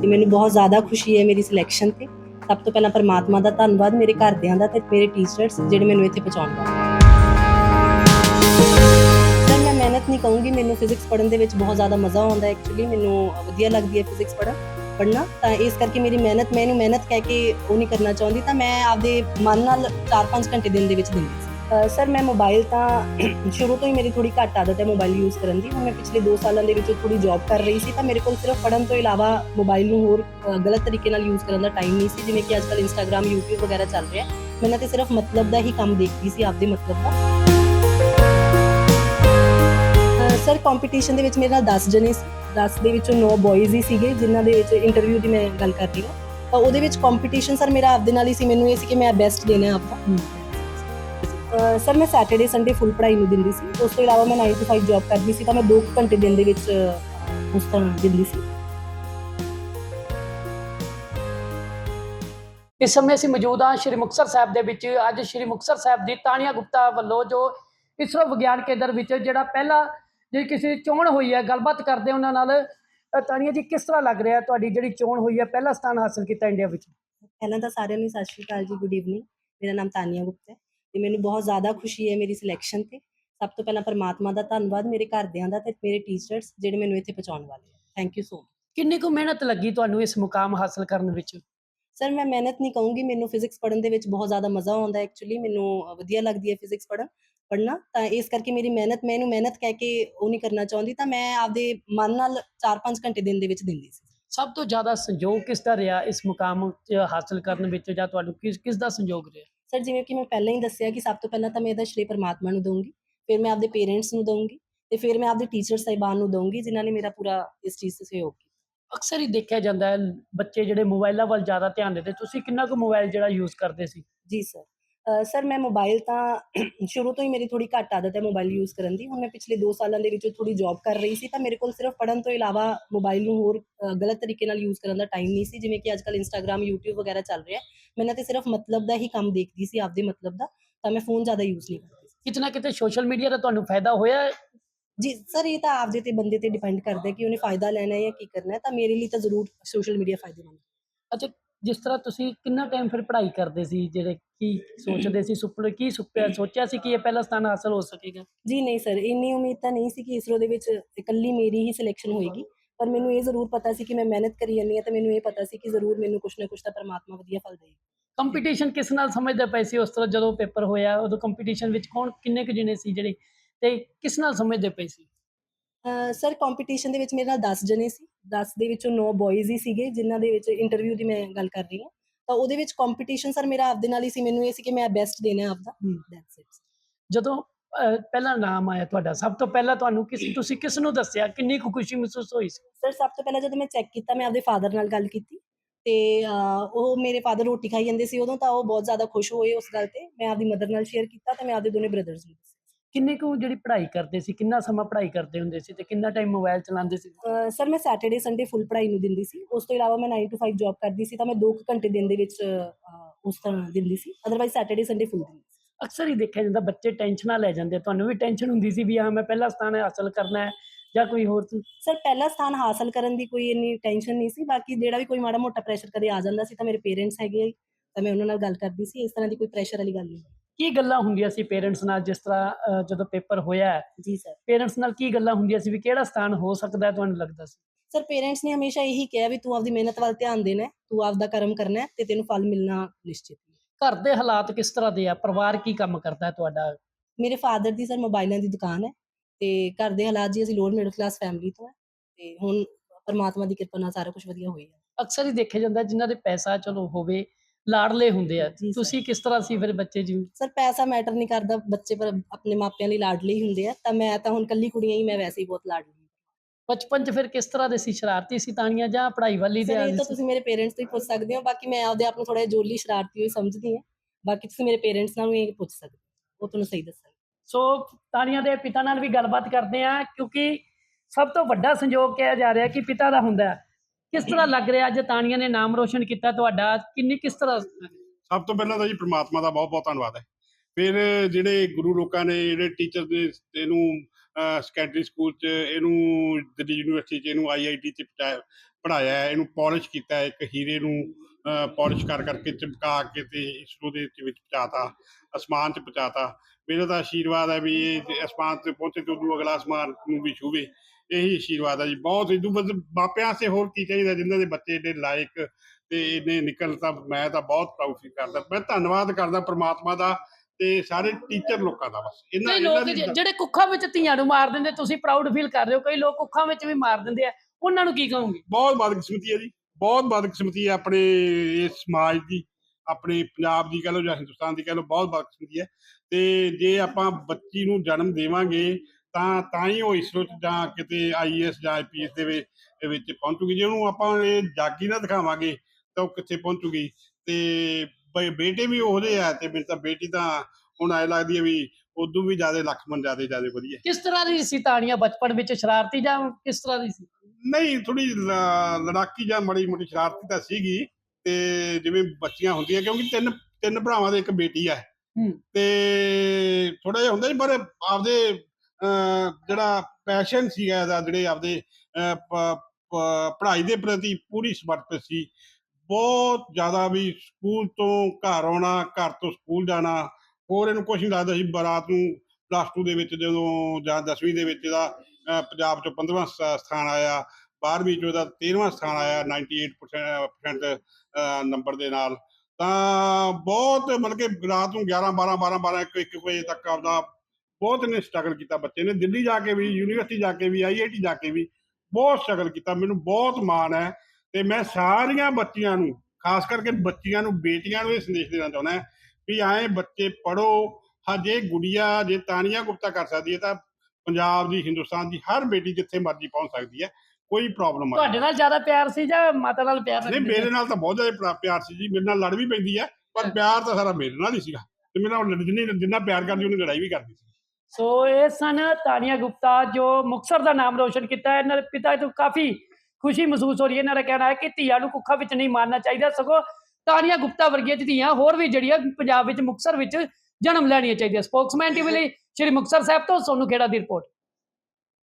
ਤੇ ਮੈਨੂੰ ਬਹੁਤ ਜ਼ਿਆਦਾ ਖੁਸ਼ੀ ਹੈ ਮੇਰੀ ਸਿਲੈਕਸ਼ਨ ਤੇ। ਸਭ ਤੋਂ ਪਹਿਲਾਂ ਪਰਮਾਤਮਾ ਦਾ ਧੰਨਵਾਦ, ਮੇਰੇ ਘਰਦਿਆਂ ਦਾ ਤੇ ਮੇਰੇ ਟੀਚਰਸ ਜਿਹੜੇ ਮੈਨੂੰ ਇੱਥੇ ਪਹੁੰਚਾਉਣ ਵਾਲੇ ਮੈਂ ਮਿਹਨਤ ਨਹੀਂ ਕਹੂੰਗੀ ਮੈਨੂੰ ਫਿਜ਼ਿਕਸ ਪੜ੍ਹਨ ਦੇ ਵਿੱਚ ਬਹੁਤ ਜ਼ਿਆਦਾ ਮਜ਼ਾ ਆਉਂਦਾ ਐਕਚੁਅਲੀ ਮੈਨੂੰ ਵਧੀਆ ਲੱਗਦੀ ਹੈ ਫਿਜ਼ਿਕਸ ਪੜ੍ਹਨ, ਪੜ੍ਹਨਾ। ਤਾਂ ਇਸ ਕਰਕੇ ਮੇਰੀ ਮਿਹਨਤ, ਮੈਂ ਮਿਹਨਤ ਕਹਿ ਕੇ ਉਹ ਨਹੀਂ ਕਰਨਾ ਚਾਹੁੰਦੀ, ਤਾਂ ਮੈਂ ਆਪਦੇ ਮਨ ਨਾਲ 4-5 ਘੰਟੇ ਦਿਨ ਦੇ ਵਿੱਚ ਦਿੰਦੀ ਸਰ, ਮੈਂ ਮੋਬਾਈਲ ਤਾਂ ਸ਼ੁਰੂ ਤੋਂ ਹੀ ਮੇਰੀ ਥੋੜੀ ਘੱਟ ਆਦਤ ਹੈ ਮੋਬਾਈਲ ਯੂਜ਼ ਕਰਨ ਦੀ। ਹੁਣ ਮੈਂ ਪਿਛਲੇ 2 ਸਾਲਾਂ ਦੇ ਵਿੱਚ ਥੋੜੀ ਜੌਬ ਕਰ ਰਹੀ ਸੀ ਤਾਂ ਮੇਰੇ ਕੋਲ ਸਿਰਫ ਪੜ੍ਹਨ ਤੋਂ ਇਲਾਵਾ ਮੋਬਾਈਲ ਨੂੰ ਹੋਰ ਗਲਤ ਤਰੀਕੇ ਨਾਲ ਯੂਜ਼ ਕਰਨ ਦਾ ਟਾਈਮ ਨਹੀਂ ਸੀ, ਜਿਵੇਂ ਕਿ ਅੱਜਕੱਲ ਇੰਸਟਾਗ੍ਰam YouTube ਵਗੈਰਾ ਚੱਲ ਰਿਹਾ ਮੈਂ ਨਾ ਤੇ ਸਿਰਫ ਮਤਲਬ ਦਾ ਹੀ ਕੰਮ ਦੇਖਦੀ ਸੀ, ਆਪਦੇ ਮਤਲਬ ਦਾ। ਸਰ ਕੰਪੀਟੀਸ਼ਨ ਦੇ ਵਿੱਚ ਮੇਰੇ ਨਾਲ 10 ਜਣੇ ਸੀ। 10 ਦੇ ਵਿੱਚੋਂ 9 ਬॉयਜ਼ ਹੀ ਸੀਗੇ, ਜਿਨ੍ਹਾਂ ਦੇ ਵਿੱਚ ਇੰਟਰਵਿਊ ਦੀ ਮੈਂ ਗੱਲ ਕਰ ਰਹੀ ਹਾਂ। ਤਾਂ ਉਹਦੇ ਵਿੱਚ ਕੰਪੀਟੀਸ਼ਨ ਸਰ ਮੇਰਾ ਆਪਦੇ ਨਾਲ ਹੀ ਸੀ। ਮੈਨੂੰ ਇਹ ਸੀ ਕਿ ਮੈਂ ਬੈਸਟ ਦੇਣਾ ਹੈ ਆਪਦਾ ਸਰ ਮੈਂ ਸੈਟਰਡੇ ਸੰਡੇ ਫੁੱਲ ਪੜ੍ਹਾਈ ਨੂੰ ਦਿੰਦੀ ਸੀ। ਉਸ ਤੋਂ ਇਲਾਵਾ ਮੈਂ 9 to 5 ਜੌਬ ਕਰਦੀ ਸੀ ਤਾਂ ਮੈਂ 2 ਘੰਟੇ ਦਿਨ ਦੇ ਵਿੱਚ ਉਸ ਤਰ੍ਹਾਂ ਦਿੰਦੀ ਸੀ। ਇਸ ਸਮੇਂ ਅਸੀਂ ਮੌਜੂਦ ਹਾਂ ਸ਼੍ਰੀ ਮੁਕਤਸਰ ਸਾਹਿਬ ਦੇ ਵਿੱਚ। ਅੱਜ ਸ਼੍ਰੀ ਮੁਕਤਸਰ ਸਾਹਿਬ ਦੀ ਤਾਨੀਆ ਗੁਪਤਾ ਵੱਲੋਂ ਜੋ ਇਸਰੋ ਵਿਗਿਆਨ ਕੇਂਦਰ ਵਿੱਚ ਜਿਹੜਾ ਪਹਿਲਾ ਜਿਹੜੀ ਕਿਸੇ ਚੋਣ ਹੋਈ ਹੈ ਗੱਲਬਾਤ ਕਰਦੇ ਉਹਨਾਂ ਨਾਲ। ਤਾਨੀਆ ਜੀ ਕਿਸ ਤਰ੍ਹਾਂ ਲੱਗ ਰਿਹਾ ਤੁਹਾਡੀ ਜਿਹੜੀ ਚੋਣ ਹੋਈ ਹੈ ਪਹਿਲਾ ਸਥਾਨ ਹਾਸਲ ਕੀਤਾ ਇੰਡੀਆ ਵਿੱਚ? ਪਹਿਲਾਂ ਤਾਂ ਸਾਰਿਆਂ ਨੂੰ ਸਤਿ ਸ਼੍ਰੀ ਅਕਾਲ ਜੀ ਗੁੱਡ ਈਵਨਿੰਗ। ਮੇਰਾ ਨਾਮ ਤਾਨੀਆ ਗੁਪਤਾ ਹੈ। ਤੇ ਮੈਨੂੰ ਬਹੁਤ ਜ਼ਿਆਦਾ ਖੁਸ਼ੀ ਹੈ ਮੇਰੀ ਸਿਲੈਕਸ਼ਨ ਤੇ। ਸਭ ਤੋਂ ਪਹਿਲਾਂ ਪਰਮਾਤਮਾ ਦਾ ਧੰਨਵਾਦ ਮੇਰੇ ਘਰਦਿਆਂ ਦਾ ਤੇ ਮੇਰੇ ਟੀਚਰਸ ਜਿਹੜੇ ਮੈਨੂੰ ਇੱਥੇ ਪਹੁੰਚਾਉਣ ਵਾਲੇ ਆ। ਥੈਂਕ ਯੂ ਸੋ ਕਿੰਨੀ ਕੁ ਮਿਹਨਤ ਲੱਗੀ ਤੁਹਾਨੂੰ ਇਸ ਮੁਕਾਮ ਹਾਸਲ ਕਰਨ ਵਿੱਚ? ਸਰ ਮੈਂ ਮਿਹਨਤ ਨਹੀਂ ਕਹੂੰਗੀ ਮੈਨੂੰ ਫਿਜ਼ਿਕਸ ਪੜ੍ਹਨ ਦੇ ਵਿੱਚ ਬਹੁਤ ਜ਼ਿਆਦਾ ਮਜ਼ਾ ਆਉਂਦਾ ਐਕਚੁਅਲੀ ਮੈਨੂੰ ਵਧੀਆ ਲੱਗਦੀ ਹੈ ਫਿਜ਼ਿਕਸ ਪੜ੍ਹਨ ਪੜ੍ਹਨਾ। ਤਾਂ ਇਸ ਕਰਕੇ ਮੇਰੀ ਮਿਹਨਤ ਮੈਂ ਇਹਨੂੰ ਮਿਹਨਤ ਕਹਿ ਕੇ ਉਹ ਨਹੀਂ ਕਰਨਾ ਚਾਹੁੰਦੀ ਤਾਂ ਮੈਂ ਆਪਦੇ ਮਨ ਨਾਲ 4-5 ਘੰਟੇ ਦਿਨ ਦੇ ਵਿੱਚ ਦਿੰਦੀ ਸੀ। ਸਭ ਤੋਂ ਜ਼ਿਆਦਾ ਸੰਯੋਗ ਕਿਸ ਦਾ ਰਿਹਾ ਇਸ ਮੁਕਾਮ ਹਾਸਲ ਕਰਨ ਵਿੱਚ ਜਾਂ ਤੁਹਾਨੂੰ ਕਿਸ ਕਿਸ ਦਾ ਸੰਯੋਗ ਰਿਹਾ? ਸਰ ਜਿਵੇਂ ਕਿ ਮੈਂ ਪਹਿਲਾਂ ਹੀ ਦੱਸਿਆ ਕਿ ਸਭ ਤੋਂ ਪਹਿਲਾਂ ਤਾਂ ਮੈਂ ਇਹਦਾ ਸ਼੍ਰੀ ਪਰਮਾਤਮਾ ਨੂੰ ਦਊਂਗੀ ਫਿਰ ਮੈਂ ਆਪਦੇ ਪੇਰੈਂਟਸ ਨੂੰ ਦਊਂਗੀ ਤੇ ਫਿਰ ਮੈਂ ਆਪਦੇ ਟੀਚਰ ਸਾਹਿਬਾਨ ਨੂੰ ਦਊਂਗੀ ਜਿਨ੍ਹਾਂ ਨੇ ਮੇਰਾ ਪੂਰਾ ਇਸ ਚੀਜ਼ 'ਚ ਸਹਿਯੋਗ ਕੀਤਾ। ਅਕਸਰ ਹੀ ਦੇਖਿਆ ਜਾਂਦਾ ਹੈ ਬੱਚੇ ਜਿਹੜੇ ਮੋਬਾਈਲਾਂ ਵੱਲ ਜ਼ਿਆਦਾ ਧਿਆਨ ਦਿੰਦੇ ਤੁਸੀਂ ਕਿੰਨਾ ਕੁ ਮੋਬਾਈਲ ਜਿਹੜਾ ਯੂਜ਼ ਕਰਦੇ ਸੀ? ਜੀ ਸਰ ਸਰ ਮੈਂ ਮੋਬਾਈਲ ਤਾਂ ਸ਼ੁਰੂ ਤੋਂ ਹੀ ਮੇਰੀ ਥੋੜੀ ਘੱਟ ਆਦਤ ਹੈ ਮੋਬਾਈਲ ਯੂਜ਼ ਕਰਨ ਦੀ। ਹੁਣ ਮੈਂ ਪਿਛਲੇ 2 ਸਾਲਾਂ ਦੇ ਵਿੱਚ ਥੋੜੀ ਜੌਬ ਕਰ ਰਹੀ ਸੀ ਤਾਂ ਮੇਰੇ ਕੋਲ ਸਿਰਫ ਪੜ੍ਹਨ ਤੋਂ ਇਲਾਵਾ ਮੋਬਾਈਲ ਨੂੰ ਹੋਰ ਗਲਤ ਤਰੀਕੇ ਨਾਲ ਯੂਜ਼ ਕਰਨ ਦਾ ਟਾਈਮ ਨਹੀਂ ਸੀ ਜਿਵੇਂ ਕਿ ਅੱਜਕੱਲ ਇੰਸਟਾਗ੍ਰam YouTube ਵਗੈਰਾ ਚੱਲ ਰਿਹਾ ਮੈਂ ਨਾ ਤੇ ਸਿਰਫ ਮਤਲਬ ਦਾ ਹੀ ਕੰਮ ਦੇਖਦੀ ਸੀ ਆਪਦੇ ਮਤਲਬ ਦਾ ਤਾਂ ਮੈਂ ਫੋਨ ਜ਼ਿਆਦਾ ਯੂਜ਼ ਨਹੀਂ ਕਰਦੀ ਸੀ। ਕਿਤੇ ਸੋਸ਼ਲ ਮੀਡੀਆ ਦਾ ਤੁਹਾਨੂੰ ਫਾਇਦਾ ਹੋਇਆ? ਜੀ ਸਰ ਇਹ ਤਾਂ ਆਪਦੇ ਤੇ ਬੰਦੇ ਤੇ ਡਿਪੈਂਡ ਕਰਦਾ ਹੈ ਕਿ ਉਹਨੇ ਫਾਇਦਾ ਲੈਣਾ ਹੈ ਜਾਂ ਕੀ ਕਰਨਾ ਹੈ ਤਾਂ ਮੇਰੇ ਲਈ ਤਾਂ ਜ਼ਰੂਰ ਸੋਸ਼ਲ ਮੀਡੀਆ ਫਾਇਦੇਮੰਦ ਅੱਛਾ ਜਿਸ ਤਰ੍ਹਾਂ ਤੁਸੀਂ ਕਿੰਨਾ ਟਾਈਮ ਫਿਰ ਪੜ੍ਹਾਈ ਕਰਦੇ ਸੀ? ਜਿਹੜੇ ਕੀ ਸੋਚਦੇ ਸੀ ਸੁਪਨੇ ਕੀ ਸੁਪਿਆ ਸੋਚਿਆ ਸੀ ਕਿ ਇਹ ਪਹਿਲਾ ਸਥਾਨ ਹਾਸਲ ਹੋ ਸਕੇਗਾ? ਜੀ ਨਹੀਂ ਸਰ ਇੰਨੀ ਉਮੀਦ ਤਾਂ ਨਹੀਂ ਸੀ ਕਿ ਇਸਰੋ ਦੇ ਵਿੱਚ ਇਕੱਲੀ ਮੇਰੀ ਹੀ ਸਿਲੈਕਸ਼ਨ ਹੋਏਗੀ। ਪਰ ਮੈਨੂੰ ਇਹ ਜ਼ਰੂਰ ਪਤਾ ਸੀ ਕਿ ਮੈਂ ਮਿਹਨਤ ਕਰੀ ਜਾਂਦੀ ਹਾਂ ਤਾਂ ਮੈਨੂੰ ਇਹ ਪਤਾ ਸੀ ਕਿ ਜ਼ਰੂਰ ਮੈਨੂੰ ਕੁਛ ਨਾ ਕੁਛ ਤਾਂ ਪਰਮਾਤਮਾ ਵਧੀਆ ਫਲ ਦੇਗਾ ਕੰਪੀਟੀਸ਼ਨ ਕਿਸ ਨਾਲ ਸਮਝਦੇ ਪਏ ਸੀ? ਉਸ ਤਰ੍ਹਾਂ ਜਦੋਂ ਪੇਪਰ ਹੋਇਆ ਉਦੋਂ ਕੰਪੀਟੀਸ਼ਨ ਵਿੱਚ ਕੌਣ ਕਿੰਨੇ ਕੁ ਜਣੇ ਸੀ ਜਿਹੜੇ ਤੇ ਕਿਸ ਨਾਲ ਸਮਝਦੇ ਪਏ ਸੀ? ਸਰ ਕੰਪੀਟੀਸ਼ਨ ਦੇ ਵਿੱਚ ਮੇਰੇ ਨਾਲ 10 ਜਣੇ ਸੀ। 10 ਦੇ ਵਿੱਚੋਂ 9 ਬॉयਜ਼ ਹੀ ਸੀਗੇ ਜਿਨ੍ਹਾਂ ਦੇ ਵਿੱਚ ਇੰਟਰਵਿਊ ਦੀ ਮੈਂ ਗੱਲ ਕਰ ਰਹੀ ਹਾਂ। ਤਾਂ ਉਹਦੇ ਵਿੱਚ ਕੰਪੀਟੀਸ਼ਨ ਸਰ ਮੇਰਾ ਆਪਦੇ ਨਾਲ ਹੀ ਸੀ। ਮੈਨੂੰ ਇਹ ਸੀ ਕਿ ਮੈਂ ਬੈਸਟ ਦੇਣਾ ਹੈ ਆਪਦਾ। ਦੈਟਸ ਇਟ ਜਦੋਂ ਪਹਿਲਾ ਨਾਮ ਆਇਆ ਤੁਹਾਡਾ ਸਭ ਤੋਂ ਪਹਿਲਾਂ ਤੁਹਾਨੂੰ ਕਿਸ ਤੁਸੀਂ ਕਿਸ ਨੂੰ ਦੱਸਿਆ? ਕਿੰਨੀ ਕੁ ਖੁਸ਼ੀ ਮਹਿਸੂਸ ਹੋਈ ਸੀ? ਸਰ ਸਭ ਤੋਂ ਪਹਿਲਾਂ ਜਦੋਂ ਮੈਂ ਚੈੱਕ ਕੀਤਾ ਮੈਂ ਆਪਦੇ ਫਾਦਰ ਨਾਲ ਗੱਲ ਕੀਤੀ। ਤੇ ਉਹ ਮੇਰੇ ਫਾਦਰ ਰੋਟੀ ਖਾਈ ਜਾਂਦੇ ਸੀ ਉਦੋਂ ਤਾਂ ਉਹ ਬਹੁਤ ਜ਼ਿਆਦਾ ਖੁਸ਼ ਹੋਏ ਉਸ ਗੱਲ ਤੇ। ਮੈਂ ਆਪਦੀ ਮਦਰ ਨਾਲ ਸ਼ੇਅਰ ਕੀਤਾ ਤੇ ਮੈਂ ਆਪਦੇ ਦੋਨੇ ਬ੍ਰਦਰਸ ਨੂੰ ਦੱਸਿਆ। ਕਿੰਨੇ ਕੁ ਜਿਹੜੀ ਪੜ੍ਹਾਈ ਕਰਦੇ ਸੀ ਕਿੰਨਾ ਸਮਾਂ ਪੜ੍ਹਾਈ ਕਰਦੇ ਹੁੰਦੇ ਸੀ ਤੇ ਕਿੰਨਾ ਟਾਈਮ ਮੋਬਾਈਲ ਚਲਾਉਂਦੇ ਸੀ? ਸਰ ਮੈਂ ਸੈਟਰਡੇ ਸੰਡੇ ਫੁੱਲ ਪੜ੍ਹਾਈ ਨੂੰ ਦਿੰਦੀ ਸੀ। ਉਸ ਤੋਂ ਇਲਾਵਾ ਮੈਂ 9 to 5 ਜੌਬ ਕਰਦੀ ਸੀ ਤਾਂ ਮੈਂ 2 ਘੰਟੇ ਦਿਨ ਦੇ ਵਿੱਚ ਉਸ ਤਰ੍ਹਾਂ ਦਿੰਦੀ ਸੀ। ਅਦਰਵਾਈਜ਼ ਸੈਟਰਡੇ ਸੰਡੇ ਫੁੱਲ ਦਿੰਦੀ ਸੀ। ਅਕਸਰ ਹੀ ਦੇਖਿਆ ਜਾਂਦਾ ਬੱਚੇ ਟੈਨਸ਼ਨਾਂ ਲੈ ਜਾਂਦੇ। ਤੁਹਾਨੂੰ ਵੀ ਟੈਨਸ਼ਨ ਹੁੰਦੀ ਸੀ ਵੀ ਹਾਂ ਮੈਂ ਪਹਿਲਾ ਸਥਾਨ ਹਾਸਲ ਕਰਨਾ ਹੈ ਜਾਂ ਕੋਈ ਹੋਰ? ਸਰ ਪਹਿਲਾ ਸਥਾਨ ਹਾਸਲ ਕਰਨ ਦੀ ਕੋਈ ਇੰਨੀ ਟੈਨਸ਼ਨ ਨਹੀਂ ਸੀ। ਬਾਕੀ ਜਿਹੜਾ ਵੀ ਕੋਈ ਮਾੜਾ ਮੋਟਾ ਪ੍ਰੈਸ਼ਰ ਕਦੇ ਆ ਜਾਂਦਾ ਸੀ ਤਾਂ ਮੇਰੇ ਪੇਰੈਂਟਸ ਹੈਗੇ ਤਾਂ ਮੈਂ ਉਹਨਾਂ ਨਾਲ ਗੱਲ ਕਰਦੀ ਸੀ। ਇਸ ਤਰ੍ਹਾਂ ਦੀ ਕੋਈ ਪ੍ਰੈਸ਼ਰ ਵਾਲੀ ਗੱਲ ਨਹੀਂ ਕੀ ਗੱਲਾਂ ਹੁੰਦੀਆਂ ਸੀ ਪੇਰੈਂਟਸ ਨਾਲ ਜਿਸ ਤਰ੍ਹਾਂ ਜਦੋਂ ਪੇਪਰ ਹੋਇਆ ਜੀ ਸਰ ਪੇਰੈਂਟਸ ਨਾਲ ਕੀ ਗੱਲਾਂ ਹੁੰਦੀਆਂ ਸੀ ਵੀ ਕਿਹੜਾ ਸਥਾਨ ਹੋ ਸਕਦਾ ਹੈ ਤੁਹਾਨੂੰ ਲੱਗਦਾ ਸੀ? ਸਰ ਪੇਰੈਂਟਸ ਨੇ ਹਮੇਸ਼ਾ ਇਹੀ ਕਿਹਾ ਵੀ ਤੂੰ ਆਪਦੀ ਮਿਹਨਤ ਵੱਲ ਧਿਆਨ ਦੇਣਾ ਹੈ, ਤੂੰ ਆਪਦਾ ਕਰਮ ਕਰਨਾ ਹੈ ਤੇ ਤੈਨੂੰ ਫਲ ਮਿਲਣਾ ਨਿਸ਼ਚਿਤ ਹੈ ਘਰ ਦੇ ਹਾਲਾਤ ਕਿਸ ਤਰ੍ਹਾਂ ਦੇ ਆ? ਪਰਿਵਾਰ ਕੀ ਕੰਮ ਕਰਦਾ ਹੈ ਤੁਹਾਡਾ? ਮੇਰੇ ਫਾਦਰ ਦੀ ਸਰ ਮੋਬਾਈਲਾਂ ਦੀ ਦੁਕਾਨ ਹੈ ਤੇ ਘਰ ਦੇ ਹਾਲਾਤ ਜੀ ਅਸੀਂ ਲੋਅਰ ਮਿਡਲ ਕਲਾਸ ਫੈਮਿਲੀ ਤੋਂ ਹੈ ਤੇ ਹੁਣ ਪਰਮਾਤਮਾ ਦੀ ਕਿਰਪਾ ਨਾਲ ਸਾਰਾ ਕੁਝ ਵਧੀਆ ਹੋਈ ਹੈ ਅਕਸਰ ਹੀ ਦੇਖਿਆ ਜਾਂਦਾ ਜਿਨ੍ਹਾਂ ਦੇ ਪੈਸਾ ਚਲੋ ਹੋਵੇ ਲਾੜਲੇ ਹੁੰਦੇ ਆ। ਜੀ। ਤੁਸੀਂ ਕਿਸ ਤਰ੍ਹਾਂ ਸੀ ਫਿਰ ਬੱਚੇ ਜੀ? ਸਰ ਪੈਸਾ ਮੈਟਰ ਨਹੀਂ ਕਰਦਾ ਬੱਚੇ ਪਰ ਆਪਣੇ ਮਾਪਿਆਂ ਲਈ ਲਾਡਲੇ ਹੀ ਹੁੰਦੇ ਆ। ਤਾਂ ਮੈਂ ਤਾਂ ਹੁਣ ਕੱਲੀ ਕੁੜੀਆਂ ਹੀ ਮੈਂ ਵੈਸੇ ਹੀ ਬਹੁਤ ਲਾਡਲੀ ਬਚਪਨ 'ਚ ਫਿਰ ਕਿਸ ਤਰ੍ਹਾਂ ਦੇ ਸੀ? ਸ਼ਰਾਰਤੀ ਸੀ ਤਾਣੀਆਂ ਜਾਂ ਪੜ੍ਹਾਈ ਵਾਲੀ ਦੇ ਸਰ ਇਹ ਤਾਂ ਤੁਸੀਂ ਮੇਰੇ ਪੇਰੈਂਟਸ ਤੋਂ ਹੀ ਪੁੱਛ ਸਕਦੇ ਹੋ। ਬਾਕੀ ਮੈਂ ਆਪਦੇ ਆਪ ਨੂੰ ਥੋੜਾ ਜੋਲੀ ਸ਼ਰਾਰਤੀ ਹੋਈ ਸਮਝਦੀ ਹਾਂ। ਬਾਕੀ ਤੁਸੀਂ ਮੇਰੇ ਪੇਰੈਂਟਸ ਨਾਲ ਵੀ ਇਹ ਪੁੱਛ ਸਕਦੇ ਹੋ। ਉਹ ਤੁਹਾਨੂੰ ਸਹੀ ਦੱਸਣਗੇ। ਸੋ ਤਾਨੀਆਂ ਦੇ ਪਿਤਾ ਨਾਲ ਵੀ ਗੱਲਬਾਤ ਕਰਦੇ ਆ ਕਿਉਂਕਿ ਸਭ ਤੋਂ ਵੱਡਾ ਸੰਯੋਗ ਕਿਹਾ ਜਾ ਰਿਹਾ ਕਿ ਪਿਤਾ ਦਾ ਹੁੰਦਾ ਹੈ। ਕਿਸ ਤਰ੍ਹਾਂ ਲੱਗ ਰਿਹਾ ਅੱਜ ਤਾਨੀਆਂ ਨੇ ਨਾਮ ਰੋਸ਼ਨ ਕੀਤਾ ਤੁਹਾਡਾ? ਕਿੰਨੀ ਕਿਸ ਤਰ੍ਹਾਂ ਸਭ ਤੋਂ ਪਹਿਲਾਂ ਤਾਂ ਜੀ ਪ੍ਰਮਾਤਮਾ ਦਾ ਬਹੁਤ ਬਹੁਤ ਧੰਨਵਾਦ ਹੈ। ਫਿਰ ਜਿਹੜੇ ਗੁਰੂ ਲੋਕਾਂ ਨੇ, ਜਿਹੜੇ ਟੀਚਰ ਨੇ, ਇਹਨੂੰ ਸੈਕੰਡਰੀ ਸਕੂਲ 'ਚ ਇਹਨੂੰ, ਦਿੱਲੀ ਯੂਨੀਵਰਸਿਟੀ 'ਚ ਇਹਨੂੰ ਆਈਆਈਟੀ 'ਚ ਪਹੁੰਚਾਇਆ- ਇਹਨੂੰ ਪਾਲਿਸ਼ ਕੀਤਾ ਇੱਕ ਹੀਰੇ ਨੂੰ ਪਾਲਿਸ਼ ਕਰ ਕਰਕੇ ਚਮਕਾ ਕੇ ਤੇ ਇਸਰੋ ਦੇ ਵਿੱਚ ਪਹੁੰਚਾਤਾ, ਅਸਮਾਨ 'ਚ ਪਹੁੰਚਾਤਾ। ਮੇਰਾ ਤਾਂ ਆਸ਼ੀਰਵਾਦ ਹੈ ਵੀ ਇਹ ਅਸਮਾਨ ਤੇ ਪਹੁੰਚੇ ਤੇ ਅਗਲਾ ਅਸਮਾਨ ਨੂੰ ਵੀ ਛੂਵੇ। ਇਹੀ ਆਸ਼ੀਰਵਾਦ ਹੈ ਜੀ ਬਹੁਤ ਇਦੋਂ ਬਸ ਮਾਪਿਆਂ ਸੇ ਹੋਰ ਕੀ ਚਾਹੀਦਾ ਜਿਨ੍ਹਾਂ ਦੇ ਬੱਚੇ ਏਡੇ ਲਾਇਕ ਤੇ ਇਹਨੇ ਨਿਕਲ ਤਾਂ ਮੈਂ ਤਾਂ ਬਹੁਤ ਪ੍ਰਾਊਡ ਫੀਲ ਕਰਦਾ ਮੈਂ ਧੰਨਵਾਦ ਕਰਦਾ ਪ੍ਰਮਾਤਮਾ ਦਾ ਤੇ ਸਾਰੇ ਟੀਚਰ ਲੋਕਾਂ ਦਾ ਬਸ ਇਹਨਾਂ ਇਹਨਾਂ ਲੋਕ ਦੀ ਜਿਹੜੇ ਕੁੱਖਾਂ ਵਿੱਚ ਧੀਆਂ ਨੂੰ ਮਾਰ ਦਿੰਦੇ ਤੁਸੀਂ ਪ੍ਰਾਊਡ ਫੀਲ ਕਰ ਰਹੇ ਹੋ ਕਈ ਲੋਕ ਕੁੱਖਾਂ ਵਿੱਚ ਵੀ ਮਾਰ ਦਿੰਦੇ ਆ ਉਹਨਾਂ ਨੂੰ ਕੀ ਕਹੋਗੇ? ਬਹੁਤ ਬਦਕਿਸਮਤੀ ਹੈ ਜੀ ਬਹੁਤ ਬਦਕਿਸਮਤੀ ਹੈ ਆਪਣੇ ਇਸ ਸਮਾਜ ਦੀ ਆਪਣੇ ਪੰਜਾਬ ਦੀ ਕਹ ਲਓ ਜਾਂ ਹਿੰਦੁਸਤਾਨ ਦੀ ਕਹ ਲਓ ਬਹੁਤ ਬਦਕਿਸਮਤੀ ਹੈ ਤੇ ਜੇ ਆਪਾਂ ਬੱਚੀ ਨੂੰ ਜਨਮ ਦੇਵਾਂਗੇ ਤਾਂ ਤਾਂ ਹੀ ਉਹ ਇਸਰੋ ਚ ਜਾਂ ਕਿਤੇ ਆਈਐਸ ਜਾਂ ਆਈਪੀਐਸ ਦੇ ਵਿੱਚ ਪਹੁੰਚੂਗੀ। ਜੇ ਉਹਨੂੰ ਆਪਾਂ ਇਹ ਜਾਗੀ ਨਾ ਦਿਖਾਵਾਂਗੇ ਤਾਂ ਉਹ ਕਿੱਥੇ ਪਹੁੰਚੂਗੀ? ਤੇ ਬਈ ਬੇਟੇ ਵੀ ਉਹਦੇ ਆ ਤੇ ਮੇਰੀ ਤਾਂ ਬੇਟੀ ਤਾਂ ਹੁਣ ਐ ਲੱਗਦੀ ਹੈ ਵੀ ਉਦੋਂ ਵੀ ਜ਼ਿਆਦਾ ਲੱਖ ਮਨ ਜ਼ਿਆਦਾ ਜ਼ਿਆਦਾ ਵਧੀਆ। ਕਿਸ ਤਰ੍ਹਾਂ ਦੀ ਸੀ ਤਾਣੀਆਂ ਬਚਪਨ ਵਿੱਚ ਸ਼ਰਾਰਤੀ ਜਾਂ ਕਿਸ ਤਰ੍ਹਾਂ ਦੀ ਸੀ? ਨਹੀਂ ਥੋੜੀ ਲੜਾਕੀ ਜਾਂ ਮੜੀ ਮੋਟੀ ਸ਼ਰਾਰਤੀ ਤਾਂ ਸੀਗੀ। ਤੇ ਜਿਵੇਂ ਬੱਚੀਆਂ ਹੁੰਦੀਆਂ ਕਿਉਂਕਿ ਤਿੰਨ ਤਿੰਨ ਭਰਾਵਾਂ ਦੇ ਇੱਕ ਬੇਟੀ ਹੂੰ। ਤੇ ਥੋੜਾ ਜਿਹਾ ਹੁੰਦਾ ਪਰ ਆਪਦੇ ਜਿਹੜਾ ਪੈਸ਼ਨ ਸੀਗਾ ਇਹਦਾ ਜਿਹੜੇ ਆਪਦੇ ਪੜ੍ਹਾਈ ਦੇ ਪ੍ਰਤੀ ਪੂਰੀ ਸਮਰਪਿਤ ਸੀ। ਬਹੁਤ ਜ਼ਿਆਦਾ ਵੀ ਸਕੂਲ ਤੋਂ ਘਰ ਆਉਣਾ ਘਰ ਤੋਂ ਸਕੂਲ ਜਾਣਾ ਹੋਰ ਇਹਨੂੰ ਕੁਛ ਨਹੀਂ ਲੱਗਦਾ ਸੀ। ਬਰਾਤ ਨੂੰ ਪਲੱਸ 2 ਦੇ ਵਿੱਚ ਜਦੋਂ ਜਾਂ 10ਵੀਂ ਦੇ ਵਿੱਚ ਇਹਦਾ ਪੰਜਾਬ ਚੋਂ 15ਵਾਂ ਸ- ਸਥਾਨ ਆਇਆ 12ਵੀਂ ਚੋਂ ਇਹਦਾ 13ਵਾਂ ਸਥਾਨ ਆਇਆ 98% ਅਹ, ਨੰਬਰ ਦੇ ਨਾਲ। ਤਾਂ ਬਹੁਤ ਮਤਲਬ ਕਿ ਰਾਤ ਨੂੰ 11 12 12 12 1 1 ਵਜੇ ਤੱਕ ਆਪਦਾ ਬਹੁਤ ਇਹਨੇ ਸਟਰਗਲ ਕੀਤਾ ਬੱਚੇ ਨੇ ਦਿੱਲੀ ਜਾ ਕੇ ਵੀ ਯੂਨੀਵਰਸਿਟੀ ਜਾ ਕੇ ਵੀ ਆਈਆਈਟੀ ਜਾ ਕੇ ਵੀ ਬਹੁਤ ਸਟਰਗਲ ਕੀਤਾ ਮੈਨੂੰ ਬਹੁਤ ਮਾਣ ਹੈ ਤੇ ਮੈਂ ਸਾਰੀਆਂ ਬੱਚੀਆਂ ਨੂੰ ਖਾਸ ਕਰਕੇ ਬੱਚੀਆਂ ਨੂੰ ਬੇਟੀਆਂ ਨੂੰ ਇਹ ਸੰਦੇਸ਼ ਦੇਣਾ ਚਾਹੁੰਦਾ ਵੀ ਆਏ ਬੱਚੇ ਪੜੋ ਹਜੇ ਗੁੜੀਆ ਜੇ ਤਾਨੀਆ ਗੁਪਤਾ ਕਰ ਸਕਦੀ ਹੈ ਤਾਂ ਪੰਜਾਬ ਦੀ ਹਿੰਦੁਸਤਾਨ ਦੀ ਹਰ ਬੇਟੀ ਜਿੱਥੇ ਮਰਜ਼ੀ ਪਹੁੰਚ ਸਕਦੀ ਹੈ ਕੋਈ ਪ੍ਰੋਬਲਮ ਤੁਹਾਡੇ ਨਾਲ ਜ਼ਿਆਦਾ ਪਿਆਰ ਸੀ ਜਾਂ ਮਾਤਾ ਨਾਲ ਪਿਆਰ ਨਹੀਂ? ਮੇਰੇ ਨਾਲ ਤਾਂ ਬਹੁਤ ਜ਼ਿਆਦਾ ਪਿਆ- ਪਿਆਰ ਸੀ ਜੀ ਮੇਰੇ ਨਾਲ ਲੜ ਵੀ ਪੈਂਦੀ ਹੈ ਪਰ ਪਿਆਰ ਤਾਂ ਸਾਰਾ ਮੇਰੇ ਨਾਲ ਹੀ ਸੀਗਾ ਤੇ ਮੇਰੇ ਨਾਲ ਜਿੰਨੀ ਜਿੰਨਾ ਪਿਆਰ ਕਰਦੀ ਉਹਨੇ ਲੜਾਈ ਵੀ ਕਰਦੀ ਸੀ। ਸੋ ਇਹ ਸਨ ਤਾਨੀਆ ਗੁਪਤਾ ਜੋ ਮੁਕਤਸਰ ਦਾ ਨਾਮ ਰੋਸ਼ਨ ਕੀਤਾ। ਹੈ। ਇਹਨਾਂ ਦੇ ਪਿਤਾ ਤੋਂ ਕਾਫੀ ਖੁਸ਼ੀ ਮਹਿਸੂਸ ਹੋ ਰਹੀ ਹੈ। ਇਹਨਾਂ ਦਾ ਕਹਿਣਾ ਹੈ ਕਿ ਧੀਆਂ ਨੂੰ ਕੁੱਖਾਂ ਵਿੱਚ ਨਹੀਂ ਮਾਰਨਾ ਚਾਹੀਦਾ। ਸਗੋਂ ਤਾਨੀਆ ਗੁਪਤਾ ਵਰਗੀਆਂ ਧੀਆਂ ਹੋਰ ਵੀ ਜਿਹੜੀਆਂ ਪੰਜਾਬ ਵਿੱਚ ਮੁਕਤਸਰ ਵਿੱਚ ਜਨਮ ਲੈਣੀਆਂ ਚਾਹੀਦੀਆਂ। ਸਪੋਕਸਮੈਨ ਟੀਵੀ ਲਈ ਸ਼੍ਰੀ ਮੁਕਤਸਰ ਸਾਹਿਬ ਤੋਂ ਸੋਨੂ ਖੇੜਾ ਦੀ ਰਿਪੋਰਟ।